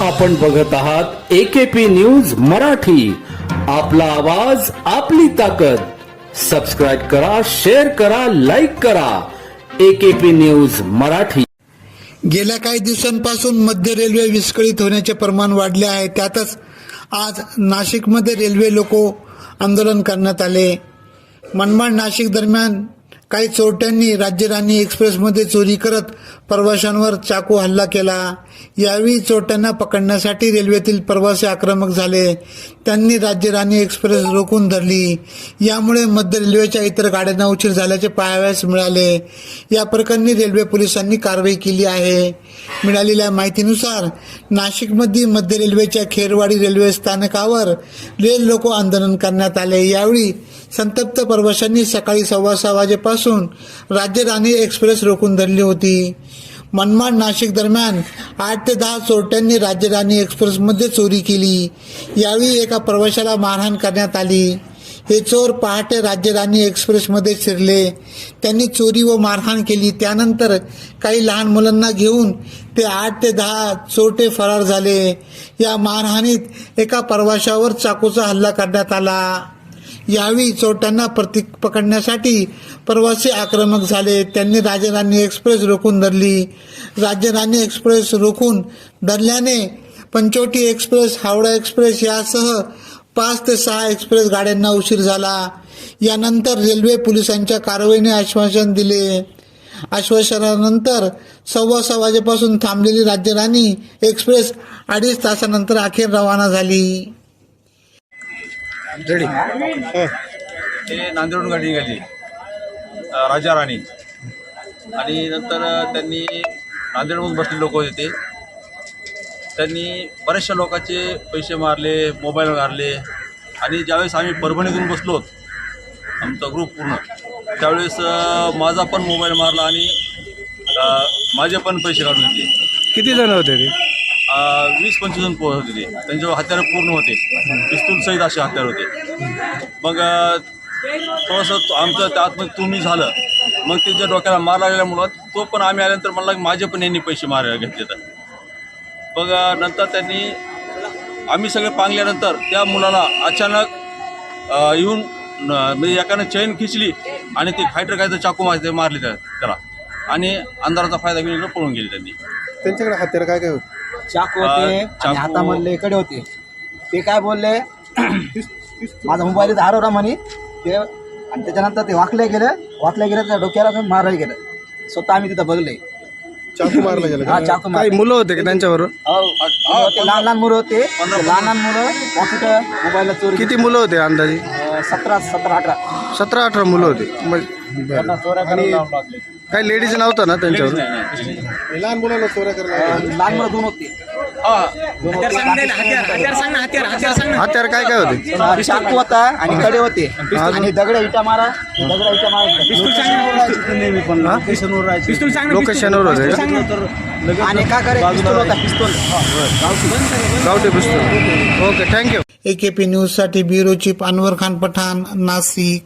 आपण बघत आहात एकेपी न्यूज मराठी. आपला आवाज आपली ताकद. सबस्क्राईब करा शेअर करा लाईक करा. AKP news Marathi. गेल्या काही दिवसांपासून मध्य रेल्वे विस्कळीत होण्याचे प्रमाण वाढले आहे. त्यातच आज नाशिकमध्ये रेल्वे लोको आंदोलन करण्यात आले. मनमाड नाशिक दरम्यान काही चोरट्यांनी राज्यराणी एक्सप्रेसमध्ये चोरी करत प्रवाशांवर चाकू हल्ला केला. यावेळी चोरट्यांना पकडण्यासाठी रेल्वेतील प्रवासी आक्रमक झाले. त्यांनी राज्यराणी एक्सप्रेस रोखून धरली. यामुळे मध्य रेल्वेच्या इतर गाड्यांना उशीर झाल्याचे पाहाव्यास मिळाले. या प्रकरणी रेल्वे पोलिसांनी कारवाई केली आहे. मिळालेल्या माहितीनुसार नाशिकमध्ये मध्य रेल्वेच्या खेरवाडी रेल्वे स्थानकावर रेल लोको आंदोलन करण्यात आले. यावेळी संतप्त प्रवाशांनी सकाळी सव्वा सहा वाजेपासून असून राज्यराणी एक्सप्रेस रोखून धरली होती. मनमाड नाशिक दरम्यान आठ ते दहा चोरट्यांनी राज्यराणी एक्सप्रेसमध्ये चोरी केली. यावेळी एका प्रवाशाला मारहाण करण्यात आली. हे चोर पहाटे राज्यराणी एक्सप्रेसमध्ये शिरले. त्यांनी चोरी व मारहाण केली. त्यानंतर काही लहान मुलांना घेऊन ते आठ ते दहा चोरटे फरार झाले. या मारहाणीत एका प्रवाशावर चाकूचा हल्ला करण्यात आला. यावेळी चोरट्यांना प्रति पकडण्यासाठी प्रवासी आक्रमक झाले. त्यांनी राजराणी एक्सप्रेस रोखून धरली. राज्यराणी एक्सप्रेस रोखून धरल्याने पंचवटी एक्सप्रेस हावडा एक्सप्रेस यासह पाच ते सहा एक्सप्रेस गाड्यांना उशीर झाला. यानंतर रेल्वे पोलिसांच्या कारवाईने आश्वासन दिले. आश्वासनानंतर सव्वा सहा वाजेपासून थांबलेली राज्यराणी एक्सप्रेस अडीच तासानंतर अखेर रवाना झाली. ते नांदेडून गाडी निघाली. राजा राणी. आणि नंतर त्यांनी नांदेडमधून बसलेले लोक होते ते. त्यांनी बऱ्याचशा लोकांचे पैसे मारले मोबाईल मारले आणि ज्यावेळेस आम्ही परभणीतून बसलो आमचा ग्रुप पूर्ण त्यावेळेस माझा पण मोबाईल मारला आणि माझे पण पैसे काढून घेतले. किती जण होते ते? वीस पंचवीस जण पोहोच होते ते. त्यांच्यावर हत्यारं पूर्ण होते. पिस्तूलसहित असे हत्यार होते. मग थोडंसं आमचं त्या आतमध्ये तुम्ही झालं. मग त्यांच्या डोक्याला मार लागल्यामुळं तो पण आम्ही आल्यानंतर म्हणला की माझे पण यांनी पैसे मार घेतले तर. मग नंतर त्यांनी आम्ही सगळे पांगल्यानंतर त्या मुलाला अचानक येऊन म्हणजे एकानं चैन खिचली आणि ते फायटर काय तर चाकू मारते मारले त्याला. आणि अंधाराचा फायदा घेऊन पळून गेले त्यांनी. त्यांच्याकडे हत्यार काय काय होतं? चाकू होते आणि चाकू- हातामधले कडे होते. ते काय बोलले? माझा मोबाईल इथं हरवला म्हणे. ते आणि त्याच्यानंतर ते वाकले गेले. वाकले गेले त्या डोक्याला पण मारायला गेलं. स्वतः आम्ही तिथं बघले. चाकू मारला गेला हा? चाकू काही मारले. मुलं होते का त्यांच्यावर हो, मुलं होते, लहान लहान मुलं होते. ते लहान लहान मुलं पॉकेट मोबाईलला चोरी किती मुलं होते अंदाजे? अं, सतरा सतरा अठरा. सतरा अठरा मुलं होते. मग बरं. चोऱ्या करायला लावून लागले. काही लेडीज नव्हतं ना त्यांच्यावर? नाही, नाही, नाही. लहान मुलांना चोऱ्या लहान मुलं दोन होते. हा. हत्यार काय काय होते? अं, चाकू होता आणि कडे होते. आणि दगड इटा मारा दगड इटा मारा. लोकेशनवर होते? आणि का? करे पिस्तूल होता पिस्तूल गावठी. पिस्तूल ओके थँक्यू एकेपी न्यूजसाठी ब्युरो चीफ अनवर खान पठाण नाशिक.